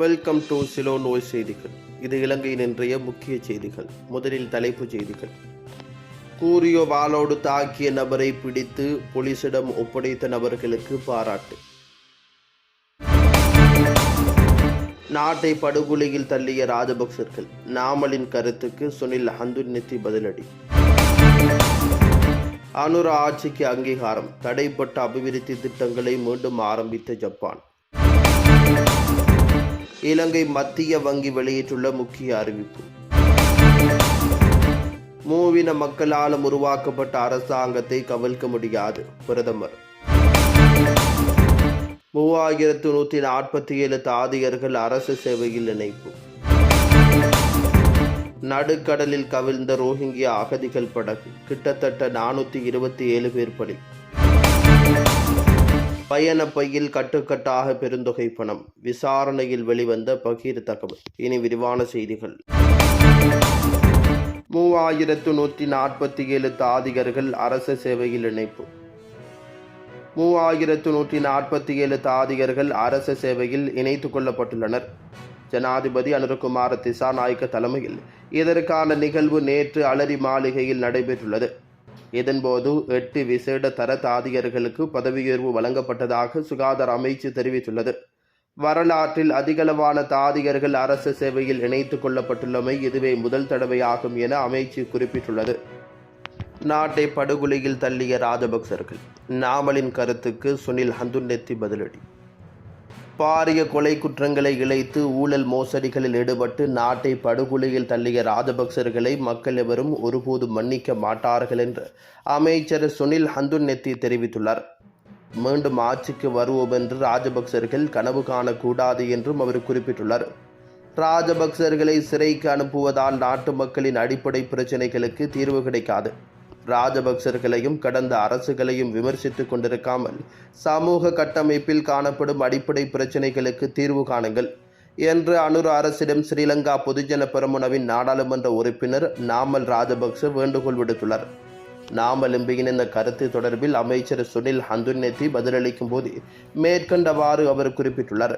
Welcome to silo நோய் செய்திகள் இது இலங்கையின் இன்றைய முக்கிய செய்திகள். முதலில் தலைப்புச் செய்திகள். கூறிய வாளோடு தாக்கிய நபரை பிடித்து போலீசிடம் ஒப்படைத்த நபர்களுக்கு பாராட்டு. நாட்டை படுகொலையில் தள்ளிய ராஜபக்சர்கள். நாமலின் கருத்துக்கு சுனில் ஹந்துநித்தி பதிலடி. அனுர ஆட்சிக்கு அங்கீகாரம். தடைப்பட்ட அபிவிருத்தி திட்டங்களை மீண்டும் ஆரம்பித்த ஜப்பான். இலங்கை மத்திய வங்கி வெளியிட்டுள்ள முக்கிய அறிவிப்பு. மூவின மக்களால் உருவாக்கப்பட்ட அரசாங்கத்தை கவிழ்க்க முடியாது பிரதமர். மூவாயிரத்து நூற்றி நாற்பத்தி ஏழு தாதியர்கள் அரசு சேவையில் இணைப்பு. நடுக்கடலில் கவிழ்ந்த ரோஹிங்கியா அகதிகள் படகு கிட்டத்தட்ட நானூற்றி இருபத்தி ஏழு பேர் பலி. பயண பையில் கட்டுக்கட்டாக பெருந்தொகை பணம். விசாரணையில் வெளிவந்த பகீர் தகவல். இனி விரிவான செய்திகள். மூவாயிரத்து நூற்றி நாற்பத்தி ஏழு தாதிகர்கள் அரசு சேவையில் இணைப்பு. மூவாயிரத்து நூற்றி நாற்பத்தி ஏழு தாதிகர்கள் அரசு சேவையில் இணைத்துக் கொள்ளப்பட்டுள்ளனர். ஜனாதிபதி அனுரகுமார திசாநாயக்க தலைமையில் இதற்கான நிகழ்வு நேற்று அலரி மாளிகையில் நடைபெற்றுள்ளது. இதன்போது எட்டு விசேட தர தாதியர்களுக்கு பதவியுயர்வு வழங்கப்பட்டதாக சுகாதார அமைச்சு தெரிவித்துள்ளது. வரலாற்றில் அதிகளவான தாதியர்கள் அரசு சேவையில் இணைத்துக் கொள்ளப்பட்டுள்ளமை இதுவே முதல் தடவையாகும் என அமைச்சு குறிப்பிட்டுள்ளது. நாட்டை படுகொலையில் தள்ளிய ராஜபக்சர்கள் நாமலின் கருத்துக்கு சுனில் ஹந்துன்னெத்தி பதிலடி. பாரிய கொலை குற்றங்களை இழைத்து ஊழல் மோசடிகளில் ஈடுபட்டு நாட்டை படுகொலையில் தள்ளிய ராஜபக்சர்களை மக்கள் எவரும் ஒருபோதும் மன்னிக்க மாட்டார்கள் என்று அமைச்சர் சுனில் ஹந்துன்னெத்தி தெரிவித்துள்ளார். மீண்டும் ஆட்சிக்கு வருவோம் என்று ராஜபக்சர்கள் கனவு காணக்கூடாது என்றும் அவர் குறிப்பிட்டுள்ளார். ராஜபக்சர்களை சிறைக்கு அனுப்புவதால் நாட்டு மக்களின் அடிப்படை பிரச்சினைகளுக்கு தீர்வு கிடைக்காது. ராஜபக்சர்களையும் கடந்த அரசுகளையும் விமர்சித்துக் கொண்டிருக்காமல் சமூக கட்டமைப்பில் காணப்படும் அடிப்படை பிரச்சினைகளுக்கு தீர்வு காணுங்கள் என்று அனுர அரசிடம் ஸ்ரீலங்கா பொதுஜன பெரமுனவின் நாடாளுமன்ற உறுப்பினர் நாமல் ராஜபக்ச வேண்டுகோள் விடுத்துள்ளார். நாமல் எம்பியின் இந்த கருத்து தொடர்பில் அமைச்சர் சுனில் ஹந்துன்னெத்தி பதிலளிக்கும் போது மேற்கண்டவாறு அவர் குறிப்பிட்டுள்ளார்.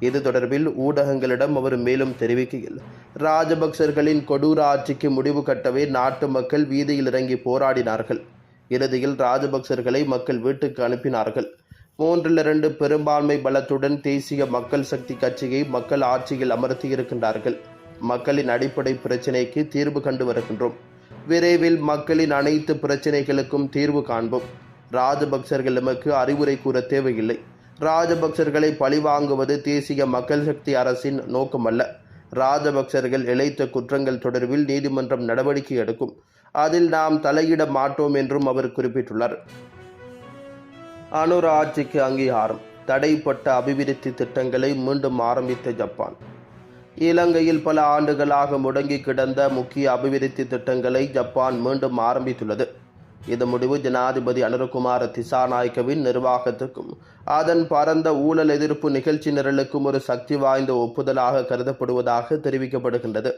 இது தொடர்பில் ஊடகங்களிடம் அவர் மேலும் தெரிவிக்கையில் ராஜபக்சர்களின் கொடூர ஆட்சிக்கு முடிவு கட்டவே நாட்டு மக்கள் வீதியில் இறங்கி போராடினார்கள். இறுதியில் ராஜபக்சர்களை மக்கள் வீட்டுக்கு அனுப்பினார்கள். மூன்றில் இரண்டு பெரும்பான்மை பலத்துடன் தேசிய மக்கள் சக்தி கட்சியை மக்கள் ஆட்சியில் அமர்த்தியிருக்கின்றார்கள். மக்களின் அடிப்படை பிரச்சினைக்கு தீர்வு கண்டு வருகின்றோம். விரைவில் மக்களின் அனைத்து பிரச்சினைகளுக்கும் தீர்வு காண்போம். ராஜபக்சர்கள் எமக்கு அறிவுரை கூற தேவையில்லை. ராஜபக்சர்களை பழிவாங்குவது தேசிய மக்கள் சக்தி அரசின் நோக்கமல்ல. ராஜபக்சர்கள் இழைத்த குற்றங்கள் தொடர்பில் நீதிமன்றம் நடவடிக்கை எடுக்கும். அதில் நாம் தலையிட மாட்டோம் என்றும் அவர் குறிப்பிட்டுள்ளார். அனுர ஆட்சிக்கு அங்கீகாரம். தடைப்பட்ட அபிவிருத்தி திட்டங்களை மீண்டும் ஆரம்பித்த ஜப்பான். இலங்கையில் பல ஆண்டுகளாக முடங்கி கிடந்த முக்கிய அபிவிருத்தி திட்டங்களை ஜப்பான் மீண்டும் ஆரம்பித்துள்ளது. இது முடிவு ஜனாதிபதி அனுரகுமார திசாநாயக்கவின் நிர்வாகத்துக்கும் அதன் பரந்த ஊழல் எதிர்ப்பு நிகழ்ச்சி நிரலுக்கும் ஒரு சக்தி வாய்ந்த ஒப்புதலாக கருதப்படுவதாக தெரிவிக்கப்படுகின்றது.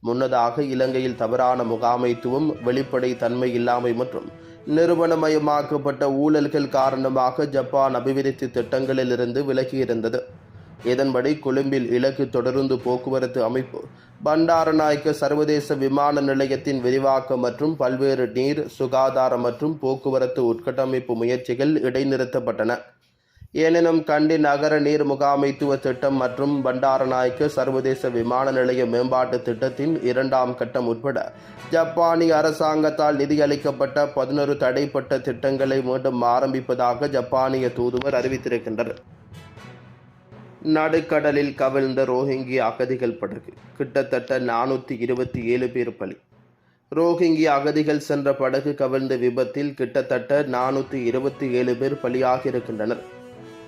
முன்னதாக இலங்கையில் தவறான முகாமைத்துவம் வெளிப்படை தன்மை இல்லாமை மற்றும் நிறுவனமயமாக்கப்பட்ட ஊழல்கள் காரணமாக ஜப்பான் அபிவிருத்தி திட்டங்களிலிருந்து விலகியிருந்தது. இதன்படி கொழும்பில் இலக்கு தொடருந்து போக்குவரத்து அமைப்பு பண்டாரநாயக்க சர்வதேச விமான நிலையத்தின் விரிவாக்கம் மற்றும் பல்வேறு நீர் சுகாதார மற்றும் போக்குவரத்து உட்கட்டமைப்பு முயற்சிகள் இடைநிறுத்தப்பட்டன. எனினும் கண்டி நகர நீர் முகாமைத்துவ திட்டம் மற்றும் பண்டாரநாயக்க சர்வதேச விமான நிலைய மேம்பாட்டு திட்டத்தின் இரண்டாம் கட்டம் உட்பட ஜப்பானிய அரசாங்கத்தால் நிதியளிக்கப்பட்ட பதினொரு தடைப்பட்ட திட்டங்களை மீண்டும் ஆரம்பிப்பதாக ஜப்பானிய தூதுவர் அறிவித்திருக்கின்றனர் நடுக்கடலில் கவிழ்ந்த ரோஹிங்கி அகதிகள் படகு. கிட்டத்தட்ட நானூற்றி இருபத்தி ஏழு பேர் பலி. ரோஹிங்கி அகதிகள் சென்ற படகு கவிழ்ந்த விபத்தில் கிட்டத்தட்ட நானூற்றி இருபத்தி ஏழு பேர் பலியாகியிருக்கின்றனர்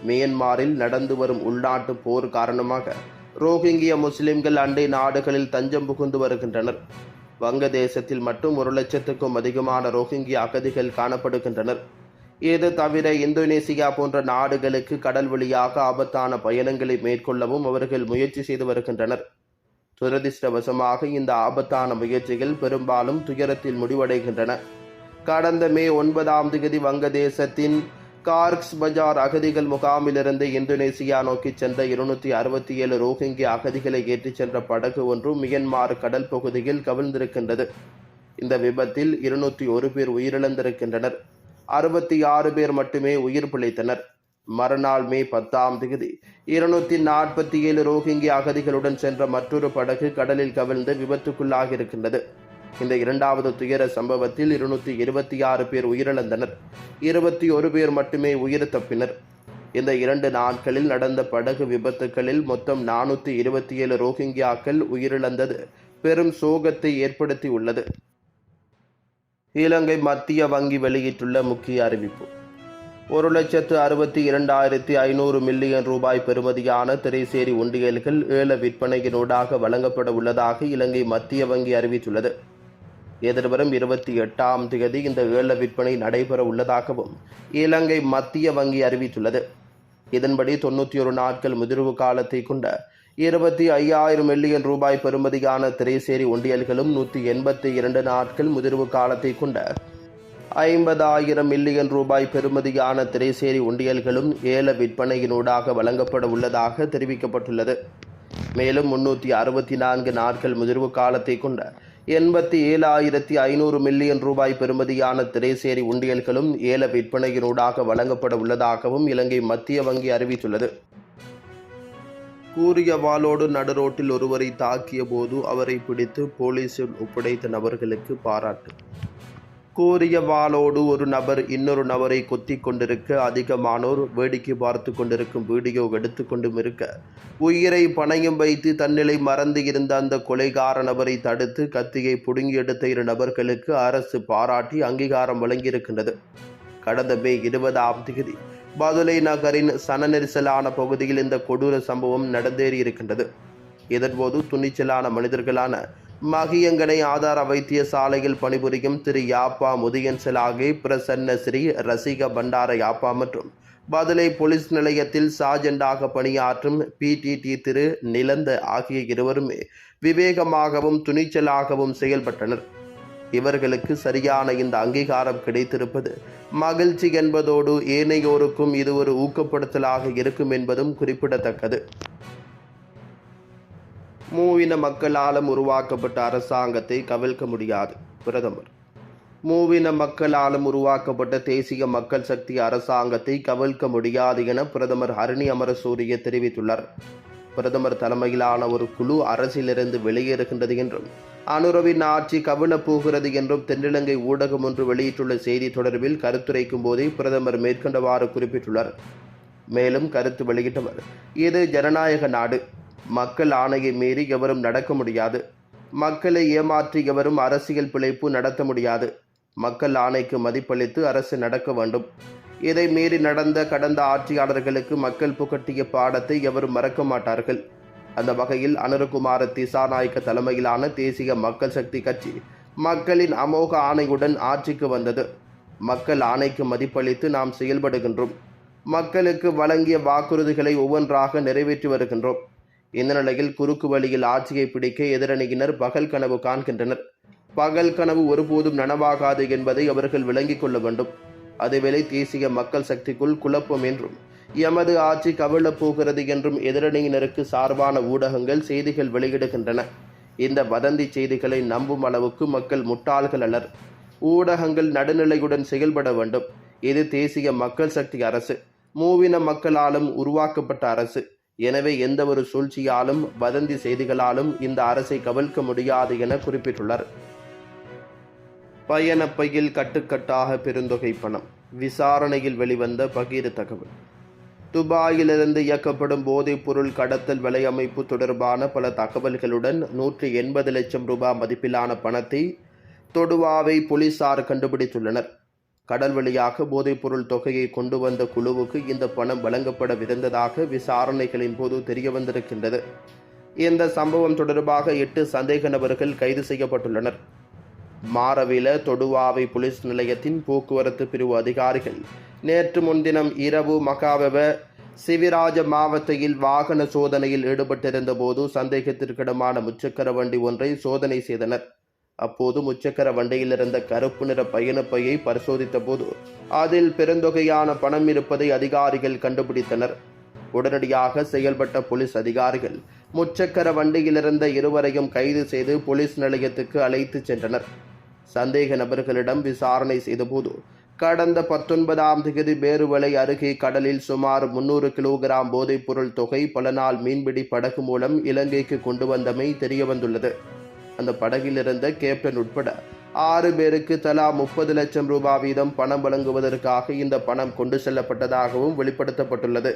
மியன்மாரில் நடந்து வரும் உள்நாட்டு போர் காரணமாக ரோஹிங்கிய முஸ்லிம்கள் அண்டை நாடுகளில் தஞ்சம் புகுந்து வருகின்றனர். வங்கதேசத்தில் மட்டும் ஒரு லட்சத்துக்கும் அதிகமான ரோஹிங்கிய அகதிகள் காணப்படுகின்றனர். இது தவிர இந்தோனேசியா போன்ற நாடுகளுக்கு கடல் வழியாக ஆபத்தான பயணங்களை மேற்கொள்ளவும் அவர்கள் முயற்சி செய்து வருகின்றனர். துரதிருஷ்டவசமாக இந்த ஆபத்தான முயற்சிகள் பெரும்பாலும் துயரத்தில் முடிவடைகின்றன. கடந்த மே ஒன்பதாம் தேதி வங்கதேசத்தின் கார்க்ஸ் பஜார் அகதிகள் முகாமிலிருந்து இந்தோனேசியா நோக்கி சென்ற இருநூற்றி அறுபத்தி ஏழு ரோஹிங்கி அகதிகளை ஏற்றிச் சென்ற படகு ஒன்று மியன்மார் கடல் பகுதியில் கவிழ்ந்திருக்கின்றது. இந்த விபத்தில் இருநூற்றி ஒரு பேர் உயிரிழந்திருக்கின்றனர். அறுபத்தி ஆறு பேர் மட்டுமே உயிர் பிழைத்தனர். மறுநாள் மே பத்தாம் தேதி இருநூத்தி நாற்பத்தி ஏழு ரோஹிங்கி அகதிகளுடன் சென்ற மற்றொரு படகு கடலில் கவிழ்ந்து விபத்துக்குள்ளாகியிருக்கின்றது. இந்த இரண்டாவது துயர சம்பவத்தில் இருநூத்தி இருபத்தி ஆறு பேர் உயிரிழந்தனர். இருபத்தி ஒரு பேர் மட்டுமே உயிர் தப்பினர். இந்த இரண்டு நாட்களில் நடந்த படகு விபத்துகளில் மொத்தம் நானூற்றி இருபத்தி ஏழு ரோஹிங்கியாக்கள் உயிரிழந்தது. பெரும் சோகத்தை ஏற்படுத்தி உள்ளது இலங்கை மத்திய வங்கி வெளியிட்டுள்ள முக்கிய அறிவிப்பு. ஒரு லட்சத்து அறுபத்தி இரண்டாயிரத்தி ஐநூறு மில்லியன் ரூபாய் பெறுமதியான திரைசேரி உண்டியல்கள் ஏல விற்பனையினூடாக வழங்கப்பட உள்ளதாக இலங்கை மத்திய வங்கி அறிவித்துள்ளது. எதிர்வரும் இருபத்தி எட்டாம் தேதி இந்த ஏல விற்பனை நடைபெற உள்ளதாகவும் இலங்கை மத்திய வங்கி அறிவித்துள்ளது. இதன்படி தொண்ணூற்றி ஒரு நாட்கள் முதிர்வு காலத்தை கொண்ட இருபத்தி ஐயாயிரம் மில்லியன் ரூபாய் பெறுமதியான திரைசேரி ஒண்டியல்களும் நூற்றி எண்பத்தி இரண்டு நாட்கள் முதிர்வு காலத்தை கொண்ட ஐம்பதாயிரம் மில்லியன் ரூபாய் பெறுமதியான திரைசேரி ஒண்டியல்களும் ஏல விற்பனையினூடாக வழங்கப்பட உள்ளதாக தெரிவிக்கப்பட்டுள்ளது. மேலும் முன்னூற்றி அறுபத்தி நான்கு நாட்கள் முதிர்வு காலத்தை கொண்ட எண்பத்தி ஏழாயிரத்தி ஐநூறு மில்லியன் ரூபாய் பெறுமதியான திரைசேரி உண்டியல்களும் ஏல விற்பனையினூடாக வழங்கப்பட உள்ளதாகவும் இலங்கை மத்திய வங்கி அறிவித்துள்ளது. கூறிய வாளோடு நடுரோட்டில் ஒருவரை தாக்கிய போது அவரை பிடித்து போலீசில் ஒப்படைத்த நபர்களுக்கு பாராட்டு. கூறிய வாளோடு ஒரு நபர் இன்னொரு நபரை கொத்தி கொண்டிருக்க அதிகமானோர் வேடிக்கை பார்த்து கொண்டிருக்கும் வீடியோ எடுத்து கொண்டும் இருக்க. உயிரை பணையும் வைத்து தன்னிலை மறந்து இருந்த அந்த கொலைகார நபரை தடுத்து கத்தியை புடுங்கி எடுத்த இரு நபர்களுக்கு அரசு பாராட்டி அங்கீகாரம் வழங்கியிருக்கின்றது. கடந்த மே இருபதாம் தேதி பதுலை நகரின் சன நெரிசலான பகுதியில் இந்த கொடூர சம்பவம் நடந்தேறியிருக்கின்றது இதன்போது துணிச்சலான மனிதர்களான மகியங்கனை ஆதார வைத்தியசாலையில் பணிபுரியும் திரு யாப்பா முதியன் செலாகே பிரசன்ன ஸ்ரீ ரசிக பண்டார யாப்பா மற்றும் பதுளை போலீஸ் நிலையத்தில் சார்ஜெண்டாக பணியாற்றும் பிடிடி திரு நிலந்த ஆகிய இருவருமே விவேகமாகவும் துணிச்சலாகவும் செயல்பட்டனர். இவர்களுக்கு சரியான இந்த அங்கீகாரம் கிடைத்திருப்பது. மகிழ்ச்சி என்பதோடு ஏனையோருக்கும் இது ஒரு ஊக்கப்படுத்தலாக இருக்கும் என்பதும் குறிப்பிடத்தக்கது. மூவின மக்களாலும் உருவாக்கப்பட்ட அரசாங்கத்தை கவிழ்க்க முடியாது பிரதமர். மூவின மக்களாலும் உருவாக்கப்பட்ட தேசிய மக்கள் சக்தி அரசாங்கத்தை கவிழ்க்க முடியாது என பிரதமர் ஹரணி அமரசூரிய தெரிவித்துள்ளார். பிரதமர் தலைமையிலான ஒரு குழு அரசிலிருந்து வெளியேறுகின்றது என்றும் அனுரவின் ஆட்சி கவிழப் போகிறது என்றும் தென்னிலங்கை ஊடகம் ஒன்று வெளியிட்டுள்ள செய்தி தொடர்பில் கருத்துரைக்கும் போதே பிரதமர் மேற்கண்டவாறு குறிப்பிட்டுள்ளார். மேலும் கருத்து வெளியிட்டவர் இது ஜனநாயக நாடு. மக்கள் ஆணையை மீறி எவரும் நடக்க முடியாது. மக்களை ஏமாற்றி எவரும் அரசியல் பிழைப்பு நடத்த முடியாது. மக்கள் ஆணைக்கு மதிப்பளித்து அரசு நடக்க வேண்டும். இதை மீறி நடந்த கடந்த ஆட்சியாளர்களுக்கு மக்கள் புகட்டிய பாடத்தை எவரும் மறக்க மாட்டார்கள். அந்த வகையில் அனுரகுமார திசாநாயக்க தலைமையிலான தேசிய மக்கள் சக்தி கட்சி மக்களின் அமோக ஆணையுடன் ஆட்சிக்கு வந்தது. மக்கள் ஆணைக்கு மதிப்பளித்து நாம் செயல்படுகின்றோம். மக்களுக்கு வழங்கிய வாக்குறுதிகளை ஒவ்வொன்றாக நிறைவேற்றி வருகின்றோம். இந்த நிலையில் குறுக்கு வழியில் ஆட்சியை பிடிக்க எதிரணியினர் பகல் கனவு காண்கின்றனர். பகல் கனவு ஒருபோதும் நனவாகாது என்பதை அவர்கள் விளங்கிக் கொள்ள வேண்டும். அதுவேளை தேசிய மக்கள் சக்திக்குள் குழப்பம் என்றும் எமது ஆட்சி கவிழப் போகிறது என்றும் எதிரணியினருக்கு சார்பான ஊடகங்கள் செய்திகள் வெளியிடுகின்றன. இந்த வதந்தி செய்திகளை நம்பும் அளவுக்கு மக்கள் முட்டாள்கள் அல்லர். ஊடகங்கள் நடுநிலையுடன் செயல்பட வேண்டும். இது தேசிய மக்கள் சக்தி அரசு மூவின மக்களாலும் உருவாக்கப்பட்ட அரசு. எனவே எந்த ஒரு சூழ்ச்சியாலும் வதந்தி செய்திகளாலும் இந்த அரசை கவிழ்க்க முடியாது என குறிப்பிட்டுள்ளார். பயணப்பையில் கட்டுக்கட்டாக பெருந்தொகை பணம். விசாரணையில் வெளிவந்த பகீர் தகவல். துபாயிலிருந்து இயக்கப்படும் போதைப் பொருள் கடத்தல் வலையமைப்பு தொடர்பான பல தகவல்களுடன் நூற்றி எண்பது லட்சம் ரூபாய் மதிப்பிலான பணத்தை தொடுவாவை போலீசார் கண்டுபிடித்துள்ளனர். கடல் வழியாக போதைப்பொருள் தொகையை கொண்டு வந்த குழுவுக்கு இந்த பணம் வழங்கப்படவிருந்ததாக விசாரணைகளின் போது தெரியவந்திருக்கின்றது. இந்த சம்பவம் தொடர்பாக எட்டு சந்தேக நபர்கள் கைது செய்யப்பட்டுள்ளனர். மாரவில தொடுவாவை போலீஸ் நிலையத்தின் போக்குவரத்து பிரிவு அதிகாரிகள். நேற்று முன்தினம் இரவு மகாவெவ சிவிராஜ மாவட்டத்தில் வாகன சோதனையில் ஈடுபட்டிருந்த போது சந்தேகத்திற்கிடமான முச்சக்கர வண்டி ஒன்றை சோதனை செய்தனர். அப்போது முச்சக்கர வண்டியில் இருந்த கருப்பு நிற பயணப்பையை பரிசோதித்த போது அதில் பெருந்தொகையான பணம் இருப்பதை அதிகாரிகள் கண்டுபிடித்தனர். உடனடியாக செயல்பட்ட போலீஸ் அதிகாரிகள் முச்சக்கர வண்டியிலிருந்த இருவரையும் கைது செய்து போலீஸ் நிலையத்துக்கு அழைத்துச் சென்றனர். சந்தேக நபர்களிடம் விசாரணை செய்தபோது கடந்த பத்தொன்பதாம் தேதி பேருவளை அருகே கடலில் சுமார் முன்னூறு கிலோகிராம் போதைப்பொருள் தொகை பல நாள் மீன்பிடி படகு மூலம் இலங்கைக்கு கொண்டு வந்தமை தெரியவந்துள்ளது. அந்த படகில் இருந்த கேப்டன் உட்பட ஆறு பேருக்கு தலா முப்பது லட்சம் ரூபாய் வீதம் பணம் வழங்குவதற்காக இந்த பணம் கொண்டு செல்லப்பட்டதாகவும் வெளிப்படுத்தப்பட்டுள்ளது.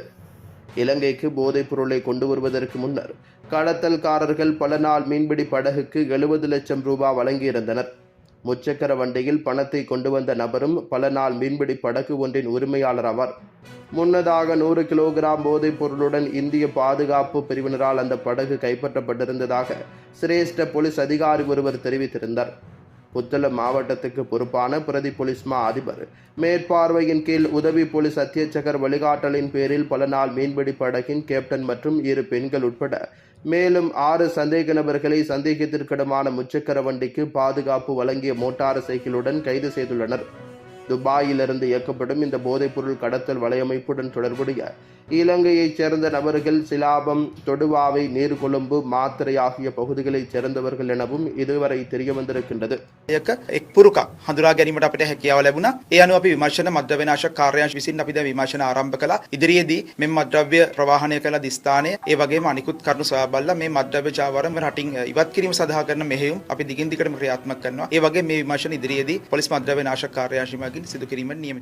இலங்கைக்கு போதைப் பொருளை கொண்டு வருவதற்கு முன்னர் கடத்தல்காரர்கள் பல நாள் மீன்பிடி படகுக்கு எழுபது லட்சம் ரூபாய் வழங்கியிருந்தனர். முச்சக்கர வண்டியில் பணத்தை கொண்டு வந்த நபரும் பல நாள் மீன்பிடி படகு ஒன்றின் உரிமையாளர் ஆவார் முன்னதாக நூறு கிலோகிராம் போதைப் பொருளுடன் இந்திய பாதுகாப்பு பிரிவினரால் அந்த படகு கைப்பற்றப்பட்டிருந்ததாக சிரேஷ்ட போலீஸ் அதிகாரி ஒருவர் தெரிவித்திருந்தார். புத்தளம் மாவட்டத்துக்கு பொறுப்பான பிரதி போலீஸ் மா அதிபர். மேற்பார்வையின் கீழ் உதவி போலீஸ் அத்தியட்சகர் வழிகாட்டலின் பேரில் பல நாள் மீன்பிடி படகின் கேப்டன் மற்றும் இரு பெண்கள் உட்பட மேலும் ஆறு சந்தேக நபர்களை சந்தேகத்திற்கிடமான முச்சக்கர வண்டிக்கு பாதுகாப்பு வழங்கிய மோட்டார் சைக்கிளுடன் கைது செய்துள்ளனர். துபாயிலிருந்து இயக்கப்படும் இந்த போதைப்பொருள் கடத்தல் வலையமைப்புடன் தொடர்புடைய இலங்கையைச் சேர்ந்த நபர்கள் சிலாபம் தொடுவாவை நீர்கொழும்பு மாத்திரை ஆகிய பகுதிகளைச் சேர்ந்தவர்கள் எனவும் இதுவரை தெரியவந்திருக்கின்றது යක එක් පුරුකක් හඳුරා ගැනීමට අපිට හැකියාව ලැබුණා. ඒ අනුව අපි විමර්ශන මද්ද්‍රව්‍ය විනාශක කාර්යාංශ විසින් අපි දැන් විමර්ශන ආරම්භ කළා. ඉදිරියේදී මෙම මද්ද්‍රව්‍ය ප්‍රවාහනය කළ දිස්ථානය ඒ වගේම අනිකුත් කරුණු සොයා බලලා මේ මද්ද්‍රව්‍ය ජාවාරම් රටින් අ, ඉවත් කිරීම සඳහා කරන මෙහෙයුම් අපි දිගින් දිගටම ක්‍රියාත්මක කරනවා. ඒ වගේම මේ විමර්ශන ඉදිරියේදී police මද්ද්‍රව්‍ය විනාශක lagi di situ kiriman nih.